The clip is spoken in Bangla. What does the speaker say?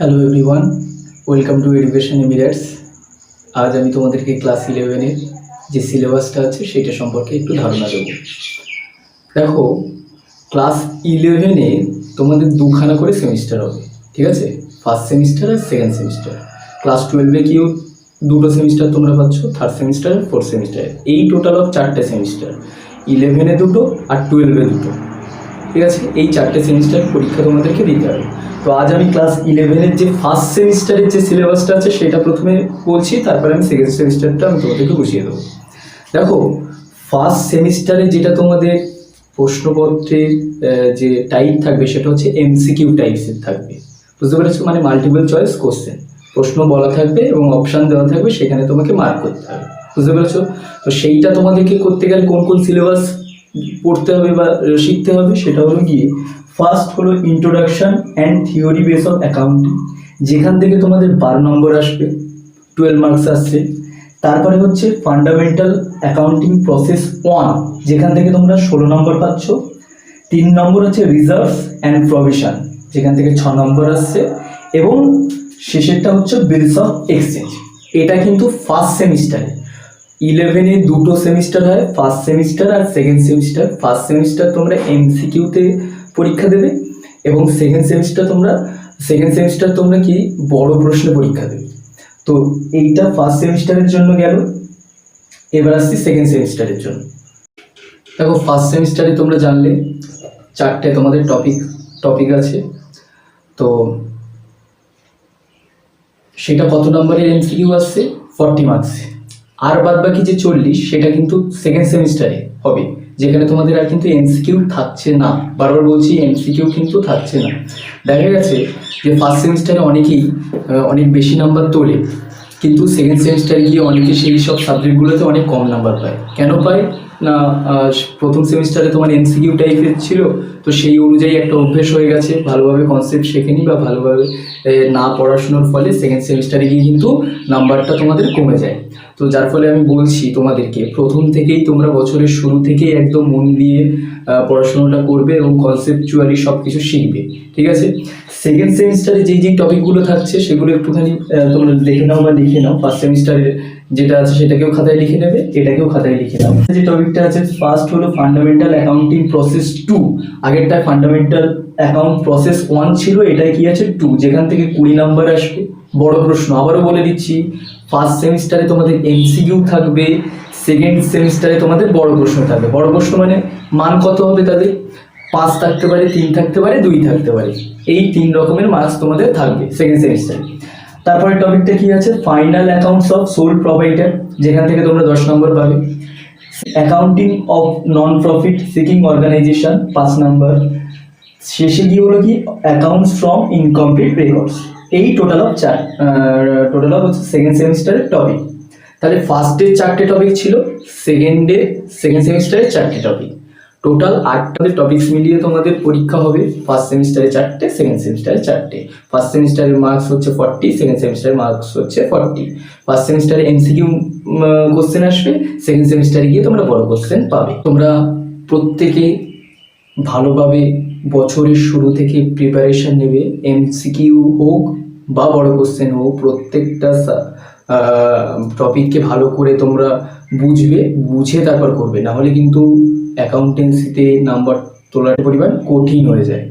Hello everyone welcome to Education Emirates আজ আমি তোমাদেরকে ক্লাস ইলেভেনের যে সিলেবাসটা আছে, সেটা সম্পর্কে একটু ধারণা দেবো। দেখো ক্লাস ইলেভেনে তোমাদের দুখানা করে সেমিস্টার হবে, ঠিক আছে? ফার্স্ট সেমিস্টার আর সেকেন্ড সেমিস্টার ক্লাস টুয়েলভে কিও দুটো সেমিস্টার তোমরা পাচ্ছ থার্ড সেমিস্টার ফোর্থ সেমিস্টার এই টোটাল অফ চারটে সেমিস্টার ইলেভেনে দুটো আর টুয়েলভে দুটো। ঠিক আছে? এই চারটে সেমিস্টার পরীক্ষা তোমাদেরকে দিতে হবে। তো আজ আমি ক্লাস ইলেভেনের যে ফার্স্ট সেমিস্টারের যে সিলেবাসটা আছে, সেটা প্রথমে বলছি, তারপরে আমি সেকেন্ড সেমিস্টারটা আমি তোমাদেরকে বুঝিয়ে দেবো। দেখো ফার্স্ট সেমিস্টারে যেটা তোমাদের প্রশ্নপত্রের যে টাইপ থাকবে, সেটা হচ্ছে এমসিকিউ টাইপসের থাকবে। বুঝতে পেরেছ? মানে মাল্টিপল চয়েস কোশ্চেন প্রশ্ন বলা থাকবে এবং অপশান দেওয়া থাকবে, সেখানে তোমাকে মার্ক করতে হবে। বুঝতে পেরেছ? তো সেইটা তোমাদেরকে করতে গেলে কোন কোন সিলেবাস পড়তে হবে বা শিখতে হবে, সেটা হলো গিয়ে ফার্স্ট হলো introduction and theory base of accounting যেখান থেকে তোমাদের বারো নম্বর আসবে টুয়েলভ মার্কস আসছে। তারপরে হচ্ছে ফান্ডামেন্টাল অ্যাকাউন্টিং প্রসেস ওয়ান যেখান থেকে তোমরা ষোলো নম্বর পাচ্ছ। তিন নম্বর হচ্ছে রিজার্ভ অ্যান্ড প্রভিশন যেখান থেকে ছ নম্বর আসছে। এবং শেষেরটা হচ্ছে বিলস অফ এক্সচেঞ্জ এটা কিন্তু ফার্স্ট সেমিস্টারে ইলেভেনে দুটো সেমিস্টার হয় ফার্স্ট সেমিস্টার আর সেকেন্ড সেমিস্টার ফার্স্ট সেমিস্টার তোমরা এমসিকিউতে পরীক্ষা দেবে এবং সেকেন্ড সেমিস্টার তোমরা সেকেন্ড সেমিস্টার তোমরা কি বড় প্রশ্ন পরীক্ষা দেবে। তো এইটা ফার্স্ট সেমিস্টারের জন্য গেল, এবার আসছি সেকেন্ড সেমিস্টারের জন্য। দেখো ফার্স্ট সেমিস্টারে তোমরা জানলে চারটে তোমাদের টপিক টপিক আছে। তো সেটা কত নম্বরের এমসিকিউ আসছে? ফর্টি মার্কস আর বাদ বাকি যে চল্লিশ, সেটা কিন্তু সেকেন্ড সেমিস্টারে হবে, যেখানে তোমাদের আর কিন্তু এমসিকিউ থাকছে না। বারবার বলছি এমসিকিউ কিন্তু থাকছে না। দেখা গেছে যে ফার্স্ট সেমিস্টারে অনেকেই অনেক বেশি নাম্বার তোলে। কিন্তু সেকেন্ড সেমিস্টারে গিয়ে অনেকে সেই সব সাবজেক্টগুলোতে অনেক কম নাম্বার পায়। কেন পায়? না প্রথম সেমিস্টারে তোমার এমসিকিউ টাইপের ছিল, তো সেই অনুযায়ী একটা অভ্যেস হয়ে গেছে, ভালোভাবে কনসেপ্ট শেখেনি বা ভালোভাবে না পড়াশোনার ফলে সেকেন্ড সেমিস্টারে গিয়ে কিন্তু নাম্বারটা তোমাদের কমে যায়। তো যার ফলে আমি বলছি তোমাদেরকে, প্রথম থেকেই তোমরা বছরের শুরু থেকেই একদম মন দিয়ে পড়াশোনাটা করবে এবং কনসেপচুয়ালি সব কিছু শিখবে, ঠিক আছে? সেকেন্ড সেমিস্টারে যেই যেই টপিকগুলো থাকছে, সেগুলো একটুখানি তোমরা দেখে নাও বা লিখে নাও। ফার্স্ট সেমিস্টারে যেটা আছে সেটাকেও খাতায় লিখে নেবে, এটাকেও খাতায় লিখে নাও। যে টপিকটা আছে ফার্স্ট হলো ফান্ডামেন্টাল অ্যাকাউন্টিং প্রসেস টু আগেরটা ফান্ডামেন্টাল অ্যাকাউন্ট প্রসেস ওয়ান ছিল, এটাই কি আছে? টু যেখান থেকে কুড়ি নাম্বার আসবে। বড় প্রশ্ন, আবারও বলে দিচ্ছি ফার্স্ট সেমিস্টারে তোমাদের এমসিকিউ থাকবে সেকেন্ড সেমিস্টারে তোমাদের বড় প্রশ্ন থাকবে। বড় প্রশ্ন মানে মান কত হবে তাদের? পাঁচ থাকতে পারে, তিন থাকতে পারে, দুই থাকতে পারে। এই তিন রকমের মার্কস তোমাদের থাকবে সেকেন্ড সেমিস্টারে তারপরে টপিকটা কি আছে? Final accounts of sole provider যেখান থেকে তোমরা দশ নম্বর পাবে। Accounting of non profit seeking organisation পাঁচ নম্বর। শেষে গিয়ে হলো কি? অ্যাকাউন্টস ফ্রম ইনকমপ্লিট রেকর্ডস এই টোটাল অফ চার টোটাল অফ হচ্ছে সেকেন্ড সেমিস্টারের টপিক তাহলে ফার্স্টের চারটে টপিক ছিল সেকেন্ডে সেকেন্ড সেমিস্টারের চারটে টপিক টোটাল আটটা টপিকস মিলিয়ে তোমাদের পরীক্ষা হবে ফার্স্ট সেমিস্টারে চারটে সেকেন্ড সেমিস্টারে চারটে। ফার্স্ট সেমিস্টারের মার্কস হচ্ছে ফর্টি সেকেন্ড সেমিস্টারের মার্কস হচ্ছে ফর্টি ফার্স্ট সেমিস্টারে এমসিকিউ কোশ্চেন আসবে সেকেন্ড সেমিস্টারে গিয়ে তোমরা বড় কোশ্চেন পাবে। তোমরা প্রত্যেকে ভালোভাবে বছরের শুরু থেকে প্রিপারেশন নেবে। এমসিকিউ হোক বা বড় কোশ্চেন হোক, প্রত্যেকটা টপিককে ভালো করে তোমরা বুঝবে, বুঝে তারপর করবে। না হলে কিন্তু অ্যাকাউন্টেন্সিতে নাম্বার তোলার পরিমাণ কঠিন হয়ে যায়।